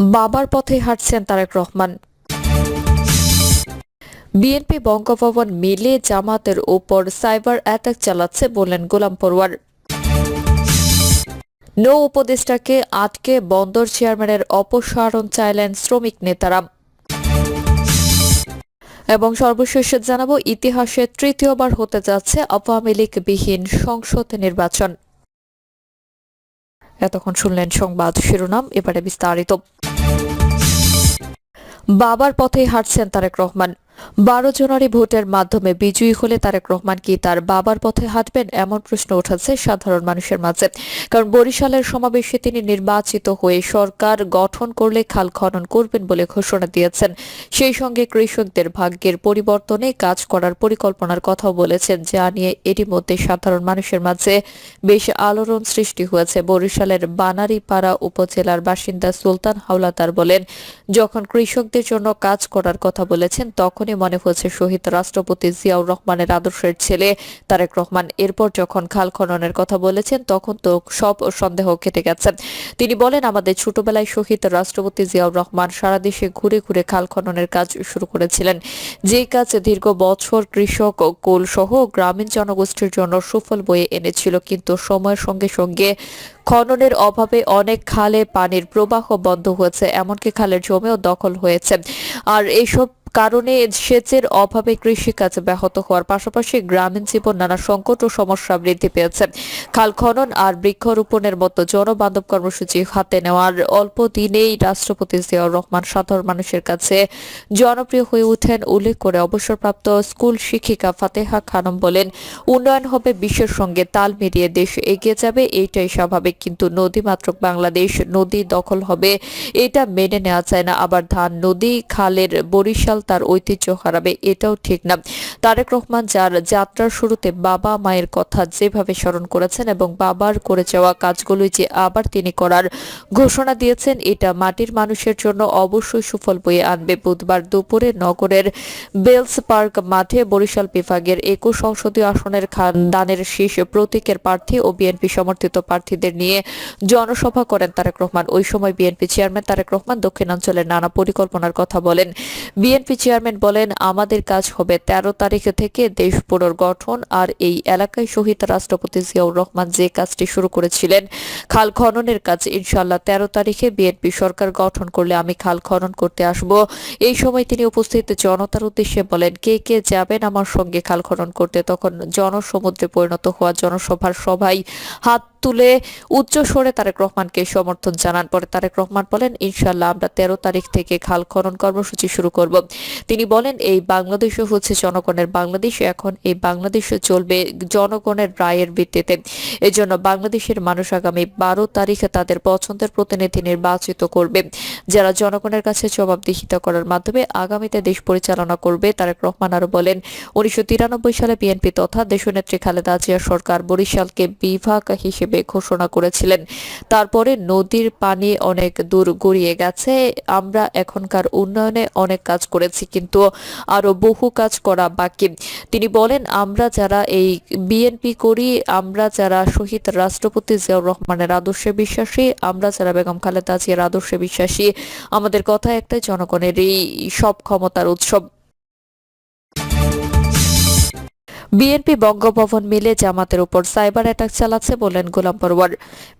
বাবার পথে হাঁটছেন তারেক রহমান। বিএনপি বঙ্গভবন মিলে জামাতের ওপর সাইবার অ্যাটাক চালাচ্ছে বললেন গোলাম পরওয়ার নৌ উপদেষ্টাকে আটকে বন্দর চেয়ারম্যানের অপসারণ চাইলেন শ্রমিক নেতারা। এবং সর্বশেষ জানাব, ইতিহাসে তৃতীয়বার হতে যাচ্ছে আওয়ামী লীগ বিহীন সংসদ নির্বাচন। এতক্ষণ শুনলেন সংবাদ শিরোনাম, এবারে বিস্তারিত। বাবার পথে হাঁটছেন তারেক রহমান। বারো জানুয়ারি ভোটের মাধ্যমে বিজয়ী হলে তারেক রহমান কি তার বাবার পথে হাঁটবেন? এমন প্রশ্ন উঠেছে সাধারণ মানুষের মাঝে। কারণ বরিশালের সমাবেশে তিনি নির্বাচিত হয়ে সরকার গঠন করলে খাল খনন করবেন বলে ঘোষণা দিয়েছেন। সেই সঙ্গে কৃষকদের ভাগ্যের পরিবর্তনে কাজ করার পরিকল্পনার কথাও বলেছেন। যা নিয়ে এরই মধ্যে সাধারণ মানুষের মাঝে বেশ আলোড়ন সৃষ্টি হয়েছে। বরিশালের বানারীপাড়া উপজেলার বাসিন্দা সুলতান হাওলাদার বলেন, যখন কৃষকদের জন্য কাজ করার কথা বলেছেন তখনই মনে হয়েছে, শহীদ রাষ্ট্রপতি জিয়াউর রহমানের আদর্শের ছেলে তারেক রহমান। এরপর যখন খাল খননের কথা বলেছেন, তখন তো সব সন্দেহ কেটে গেছে। তিনি বলেন, আমাদের ছোটবেলায় শহীদ রাষ্ট্রপতি জিয়াউর রহমান সারা দেশে ঘুরে ঘুরে খাল খননের কাজ শুরু করেছিলেন। যে কাজ দীর্ঘ বছর কৃষক কোল সহ গ্রামীণ জনগোষ্ঠীর জন্য সুফল বয়ে এনেছিল, কিন্তু সময়ের সঙ্গে সঙ্গে খননের অভাবে অনেক খালে পানির প্রবাহ বন্ধ হয়েছে, এমনকি খালের জমিও দখল হয়েছে। আর এইসব কারণে সেচের অভাবে কৃষিকাজ ব্যাহত হওয়ার পাশাপাশি গ্রামীণ জীবন, নানা সংকট ও সমস্যা বৃদ্ধি পেয়েছে। খাল খনন আর বৃক্ষরোপণের মতো জনবান্ধব কর্মসূচি হাতে নেওয়ার অল্প দিনেই রাষ্ট্রপতি জিয়াউর রহমান সাধারণ মানুষের কাছে জনপ্রিয় হয়ে উঠেন উল্লেখ করে অবসরপ্রাপ্ত স্কুল শিক্ষিকা ফাতেহা খানম বলেন, উন্নয়ন হবে বিশ্বের সঙ্গে, তাল মিলিয়ে দেশ এগিয়ে যাবে, এইটাই স্বাভাবিক। কিন্তু নদীমাতৃক বাংলাদেশ, নদী দখল হবে, এটা মেনে নেওয়া যায় না। আবার ধান, নদী, খালের বরিশাল তার ঐতিহ্য হারাবে, এটাও ঠিক না। তারেক রহমান যার যাত্রার শুরুতে বাবা মায়ের কথা যেভাবে স্মরণ করেছেন এবং বাবার করে যাওয়া কাজগুলোই যে আবার তিনি করার ঘোষণা দিয়েছেন, এটা মাটির মানুষের জন্য অবশ্যই সুফল বয়ে আনবে। বুধবার দুপুরে নগরের বেলস পার্ক মাঠে বরিশাল বিভাগের একুশ সংসদীয় আসনের দানের শীর্ষ প্রতীকের প্রার্থী ও বিএনপি সমর্থিত প্রার্থীদের নিয়ে জনসভা করেন তারেক রহমান। ওই সময় বিএনপি চেয়ারম্যান তারেক রহমান দক্ষিণাঞ্চলের নানা পরিকল্পনার কথা বলেন। বিএনপি চেয়ারম্যান বলেন, আমাদের কাজ হবে তেরো তারিখ থেকে দেশ পুনর্গঠন আর এই এলাকায় শহীদ রাষ্ট্রপতি জিয়াউর রহমান যে কাজটি শুরু করেছিলেন, খাল খননের কাজ। ইনশাল্লাহ তেরো তারিখে বিএনপি সরকার গঠন করলে আমি খাল খনন করতে আসব। এই সময় তিনি উপস্থিত জনতার উদ্দেশ্যে বলেন, কে কে যাবেন আমার সঙ্গে খাল খনন করতে? তখন জনসমুদ্রে পরিণত হওয়া জনসভার সভায় হাত তুলে উচ্চ স্বরে তারেক রহমানকে সমর্থন জানান। পরে তারেক রহমান বলেন ইনশাল্লাহ আমরা তেরো তারিখ থেকে খাল খনন কর্মসূচি শুরু করব। তিনি বলেন, এই বাংলাদেশও হচ্ছে জনগণের বাংলাদেশ, এখন এই বাংলাদেশ চলবে জনগণের রায়ের ভিত্তিতে। এজন্য বাংলাদেশের মানুষ আগামী বারো তারিখে তাদের পছন্দের প্রতিনিধি নির্বাচিত করবে। যারা জনগণের কাছে জবাবদিহিতা করার মাধ্যমে আগামীতে দেশ পরিচালনা করবে, তারেক রহমান আরও বলেন। উনিশশো তিরানব্বই সালে বিএনপি তথা দেশনেত্রী খালেদা জিয়া সরকার বরিশালকে বিভাগ হিসেবে ঘোষণা করেছিলেন। তারপরে নদীর পানি অনেক দূর গড়িয়ে গেছে। আমরা এখনকার উন্নয়নে অনেক কাজ করেছি, কিন্তু আরও বহু কাজ করা বাকি। তিনি বলেন, আমরা যারা এই বিএনপি করি, আমরা যারা শহীদ রাষ্ট্রপতি জিয়াউর রহমানের আদর্শে বিশ্বাসী, আমরা যারা বেগম খালেদা জিয়ার আদর্শে বিশ্বাসী, আমাদের কথা একটাই, জনগণের এই সব ক্ষমতার উৎসব। বিএনপি বঙ্গভবন মিলে জামাতের উপর সাইবার অ্যাটাক চালাচ্ছে বলেন গোলাম পরওয়ার।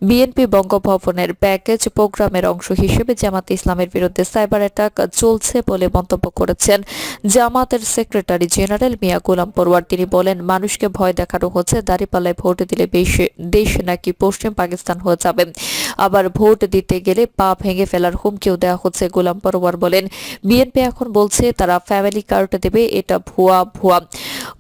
বিএনপি বঙ্গভবনের প্যাকেজ প্রোগ্রামের অংশ হিসেবে জামাত ইসলামের বিরুদ্ধে সাইবার অ্যাটাক চলছে বলে মন্তব্য করেছেন জামাতের সেক্রেটারি জেনারেল মিয়া গোলাম পরওয়ার। তিনি বলেন, মানুষকে ভয় দেখানো হচ্ছে, দাঁড়িপাল্লায় ভোট দিলে দেশ নাকি পশ্চিম পাকিস্তান হয়ে যাবে। আবার ভোট দিতে গেলে পা ভেঙে ফেলার হুমকিও দেওয়া হচ্ছে গোলাম পরোয়ার বলেন। বিএনপি এখন বলছে তারা ফ্যামিলি কার্ড দেবে, এটা ভুয়া ভুয়া।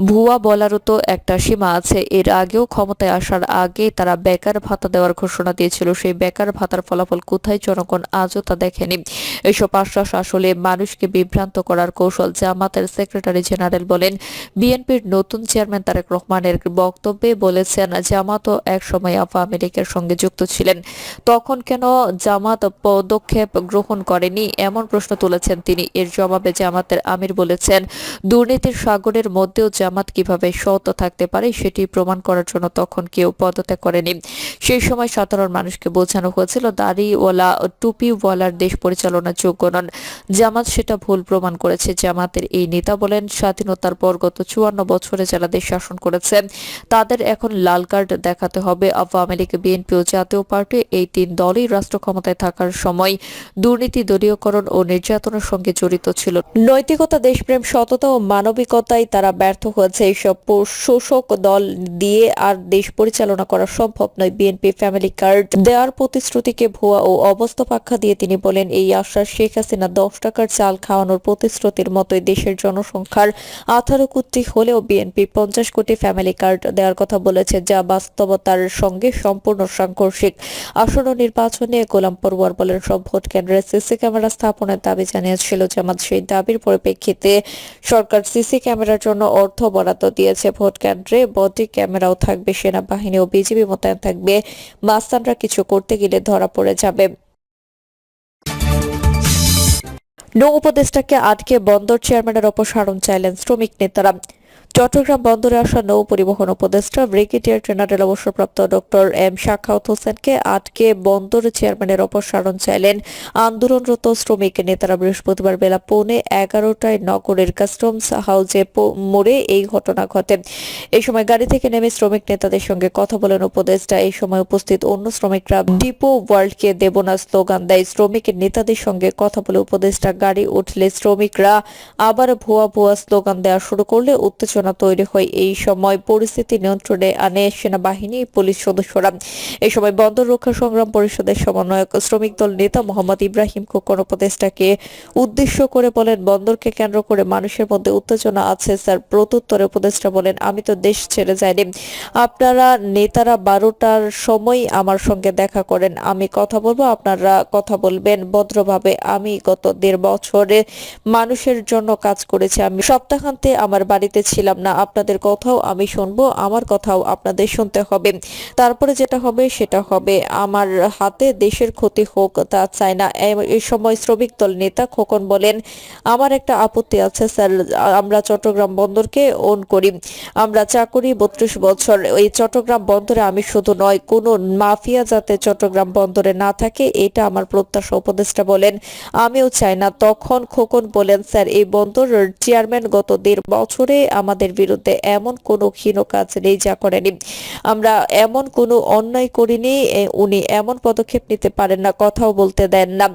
ভুয়া বলারও তো একটা সীমা আছে। এর আগেও ক্ষমতায় আসার আগে তারা বেকার ভাতা দেওয়ার ঘোষণা দিয়েছিল। সেই বেকার ভাতার ফলাফল কোথায় জনগণ আজও তা দেখেনি। এসব আশ্বাস আসলে মানুষকে বিভ্রান্ত করার কৌশল, জামাতের সেক্রেটারি জেনারেল বলেন। বিএনপির নতুন চেয়ারম্যান তারেক রহমানের বক্তব্যে বলেছেন, জামাতও এক সময় আওয়ামী লীগের সঙ্গে যুক্ত ছিলেন। তখন কেন জামাত পদক্ষেপ গ্রহণ করেনি? এমন প্রশ্ন তুলেছেন তিনি। এর জবাবে জামাতের আমির বলেছেন, দুর্নীতির সাগরের মধ্যেও জামাত কীভাবে সৎ থাকতে পারে সেটি প্রমাণ করার জন্য তখন কেউ পদত্যাগ করেনি। সেই সময় সাধারণ মানুষকে বোঝানো হয়েছিল, দাড়িওয়ালা, টুপিওয়ালার দেশ পরিচালনার যোগ্য নন। জামাত সেটা ভুল প্রমাণ করেছে। জামাতের এই নেতা বলেন, স্বাধীনতার পর গত চুয়ান্ন বছরে যারা দেশ শাসন করেছে, তাদের এখন লাল কার্ড দেখাতে হবে। আওয়ামী লীগ, বিএনপি ও জাতীয় পার্টি এই তিন দলই রাষ্ট্র ক্ষমতায় থাকার সময় দুর্নীতি দলীয়করণ ও নির্যাতনের সঙ্গে জড়িত ছিল। নৈতিকতা, দেশপ্রেম, সততা ও মানবিকতায় তারা ব্যর্থ হয়েছে এইসব শোষক দল দিয়ে আর দেশ পরিচালনা করা সম্ভব নয়। বিএনপি ফ্যামিলি কার্ড দেওয়ার প্রতিশ্রুতিকে ভুয়া ও অবস্থাপাক্ষা দিয়ে তিনি বলেন, এই আশ্বাস শেখ হাসিনা দশ টাকার চাল খাওয়ানোর প্রতিশ্রুতির মতোই দেশের জনসংখ্যার আঠারো কোটি হলেও বিএনপি পঞ্চাশ কোটি ফ্যামিলি কার্ড দেওয়ার কথা বলেছে, যা বাস্তবতার সঙ্গে সম্পূর্ণ সাংঘর্ষিক। আসন্ন নির্বাচনে গোলাম পরওয়ার বলেন, সব ভোট কেন্দ্রে সিসি ক্যামেরা স্থাপনের দাবি জানিয়েছিল জামাত সেই দাবির পরিপ্রেক্ষিতে সরকার সিসি ক্যামেরার জন্য অর্থ বরাদ্দ দিয়েছে। ভোট কেন্দ্রে বডি ক্যামেরাও থাকবে, সেনাবাহিনী ও বিজিবি মোতায়েন থাকবে। মাস্তানরা কিছু করতে গেলে ধরা পড়ে যাবে। নৌ উপদেষ্টাকে আটকে বন্দর চেয়ারম্যানের অপসারণ চাইলেন শ্রমিক নেতারা। চট্টগ্রাম বন্দরে আসা নৌ পরিবহন উপদেষ্টা, ব্রিগেডিয়ার জেনারেল অবসরপ্রাপ্ত ডক্টর এম শাখাউত হোসেনকে আটকে বন্দর চেয়ারম্যানের অপসারণ চাইলেন আন্দোলনরত শ্রমিক নেতারা বৃহস্পতিবার বেলা পৌনে এগারোটায় নগরের কাস্টমস হাউজে মোড়ে এই ঘটনা ঘটে। এই সময় গাড়ি থেকে নেমে শ্রমিক নেতাদের সঙ্গে কথা বলেন উপদেষ্টা। এই সময় উপস্থিত অন্য শ্রমিকরা ডিপো ওয়ার্ল্ডকে দেব না স্লোগান দেয়। শ্রমিক নেতাদের সঙ্গে কথা বলে উপদেষ্টা গাড়ি উঠলে শ্রমিকরা আবার ভুয়া ভুয়া স্লোগান দেওয়া শুরু করলে উত্তেজনা তৈরি হয় এই সময় পরিস্থিতি নিয়ন্ত্রণে আনে সেনাবাহিনী, পুলিশ সদস্যরা। এই সময় বন্দর রক্ষা সংগ্রাম পরিষদের সমন্বয়ক, শ্রমিক দল নেতা মোহাম্মদ ইব্রাহিম খোকন উপদেষ্টাকে উদ্দেশ্য করে বলেন, বন্দরকে কেন্দ্র করে মানুষের মধ্যে উত্তেজনা আছে, স্যার। প্রত্যুত্তরে উপদেষ্টা বলেন, আমি তো দেশ ছেড়ে যাইনি। আপনারা নেতারা বারোটার সময় আমার সঙ্গে দেখা করেন। আমি কথা বলব, আপনারা কথা বলবেন। ভদ্রভাবে আমি গত দেড় বছরে মানুষের জন্য কাজ করেছি। আমি সপ্তাহান্তে আমার বাড়িতে ছিলাম। না, আপনাদের কথাও আমি শুনব, আমার কথাও আপনাদের শুনতে হবে। তারপরে যেটা হবে, সেটা হবে, আমার হাতে দেশের ক্ষতি হোক, তা চাই না। এই সময় শ্রমিক দল নেতা খোকন বলেন, আমার একটা আপত্তি আছে, স্যার, আমরা চট্টগ্রাম বন্দরকে ওন করি। আমরা চাকরি বত্রিশ বছর। এই চট্টগ্রাম বন্দরে আমি শুধু নয়, কোনো মাফিয়া যাতে চট্টগ্রাম বন্দরে না থাকে, এটা আমার প্রত্যাশা উপদেষ্টা বলেন। আমিও চাই না। তখন খোকন বলেন, স্যার, এই বন্দর চেয়ারম্যান গত দেড় বছরে আমাদের বিরুদ্ধে এমন কোনো ক্ষীণ কাজ নেই যা করেনি। আমরা এমন কোনো অন্যায় করিনি উনি এমন পদক্ষেপ নিতে পারেন না, কথাও বলতে দেন না।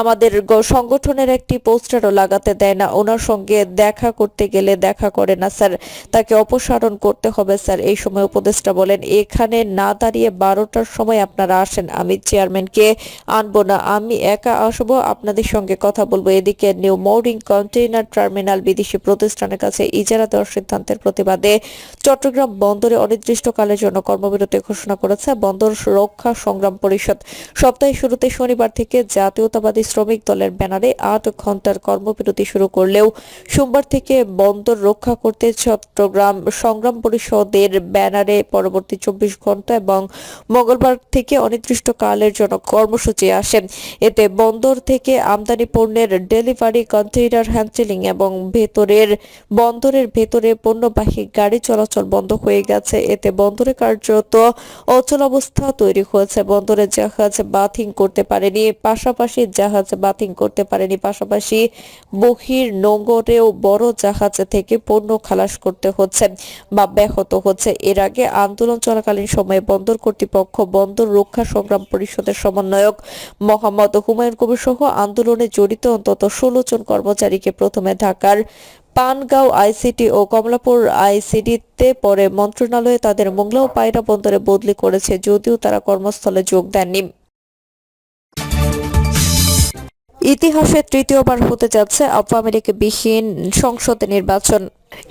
আমাদের সংগঠনের একটি পোস্টারও লাগাতে দেয় না, ওনার সঙ্গে দেখা করতে গেলে দেখা করে না, স্যার। তাকে অপসারণ করতে হবে, স্যার, এই সময় উপদেষ্টা বলেন, এখানে না দাঁড়িয়ে বারোটার সময় আপনারা আসেন, আমি চেয়ারম্যানকে আনব না, আমি একা আসব, আপনাদের সঙ্গে কথা বলব। এদিকে নিউ মৌরিং কন্টেইনার টার্মিনাল বিদেশি প্রতিষ্ঠানের কাছে ইজারা দেওয়ার সিদ্ধান্তের প্রতিবাদে চট্টগ্রাম বন্দরে অনির্দিষ্টকালের জন্য কর্মবিরতি ঘোষণা করেছে বন্দর রক্ষা সংগ্রাম পরিষদ। সপ্তাহের শুরুতে শনিবার থেকে জাতীয়তাবাদী শ্রমিক দলের ব্যানারে আট ঘণ্টার কর্মবিরতি শুরু করলেও সোমবার থেকে বন্দর রক্ষা করতে চট্টগ্রাম সংগ্রাম পরিষদের ব্যানারে পরবর্তী চব্বিশ ঘণ্টা এবং মঙ্গলবার থেকে অনির্দিষ্টকালের জন্য কর্মসূচি আসে। এতে বন্দর থেকে আমদানি পণ্যের ডেলিভারি, কন্টেইনার হ্যান্ডেলিং এবং ভেতরের, বন্দরের ভেতরে পণ্যবাহী গাড়ি চলাচল বন্ধ হয়ে গেছে। এতে বন্দরে কার্যত অচল অবস্থা তৈরি হয়েছে। বন্দরে জাহাজ বাথিং করতে পারেনি, পাশাপাশি জাহাজ বাথিং করতে পারেনি। পাশাপাশি বহির নোঙরেও বড় জাহাজ থেকে পণ্য খালাস করতে হচ্ছে বা ব্যাহত হচ্ছে। এর আগে আন্দোলন চলাকালীন সময়ে বন্দর কর্তৃপক্ষ বন্দর রক্ষা সংগ্রাম পরিষদের সমন্বয়ক মোহাম্মদ হুমায়ুন কবির সহ আন্দোলনে জড়িত অন্তত ষোলো জন কর্মচারীকে প্রথমে ঢাকার পানগাঁও আইসিটি ও কমলাপুর আইসিডিতে পরে মন্ত্রণালয়ে তাদের মোংলা ও পায়রা বন্দরে বদলি করেছে যদিও তারা কর্মস্থলে যোগ দেননি। ইতিহাসে তৃতীয়বার হতে যাচ্ছে আওয়ামী লীগ বিহীন সংসদ নির্বাচন।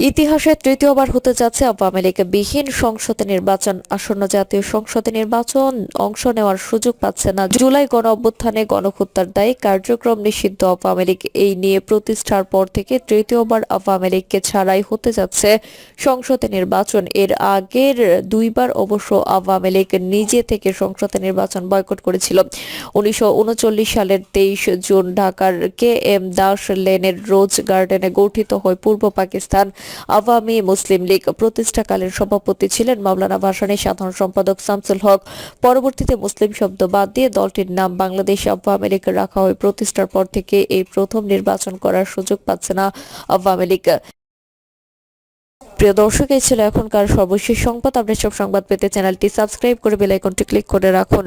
ইতিহাসে তৃতীয়বার হতে যাচ্ছে আওয়ামী লীগ বিহীন সংসদে নির্বাচন। আসন্ন জাতীয় সংসদে নির্বাচন অংশ নেওয়ার সুযোগ পাচ্ছে না। জুলাই গণ অভ্যুত্থানে গণহত্যার দায়ে কার্যক্রম নিষিদ্ধ আওয়ামী লীগ। এই নিয়ে প্রতিষ্ঠার পর থেকে তৃতীয়বার আওয়ামী লীগকে ছাড়াই হতে যাচ্ছে সংসদে নির্বাচন। এর আগের দুইবার অবশ্য আওয়ামী লীগ নিজে থেকে সংসদে নির্বাচন বয়কট করেছিল। উনিশশো উনচল্লিশ সালের তেইশ জুন ঢাকার কে এম দাস লেনের রোজ গার্ডেনে গঠিত হয় পূর্ব পাকিস্তান। আওয়ামী মুসলিম লীগ প্রতিষ্ঠাকালীন সভাপতি ছিলেন মাওলানা ভাসানী সাধারণ সম্পাদক শামসুল হক। পরবর্তীতে মুসলিম শব্দ বাদ দিয়ে দলটির নাম বাংলাদেশ আওয়ামী লীগ রাখা হয়। প্রতিষ্ঠার পর থেকে এই প্রথম নির্বাচন করার সুযোগ পাচ্ছে না আওয়ামী লীগ। প্রিয় দর্শক, এই ছিল এখনকার সর্বশেষ সংবাদ। আপনি সব সংবাদ পেতে চ্যানেলটি সাবস্ক্রাইব করে বেল আইকনটি ক্লিক করে রাখুন।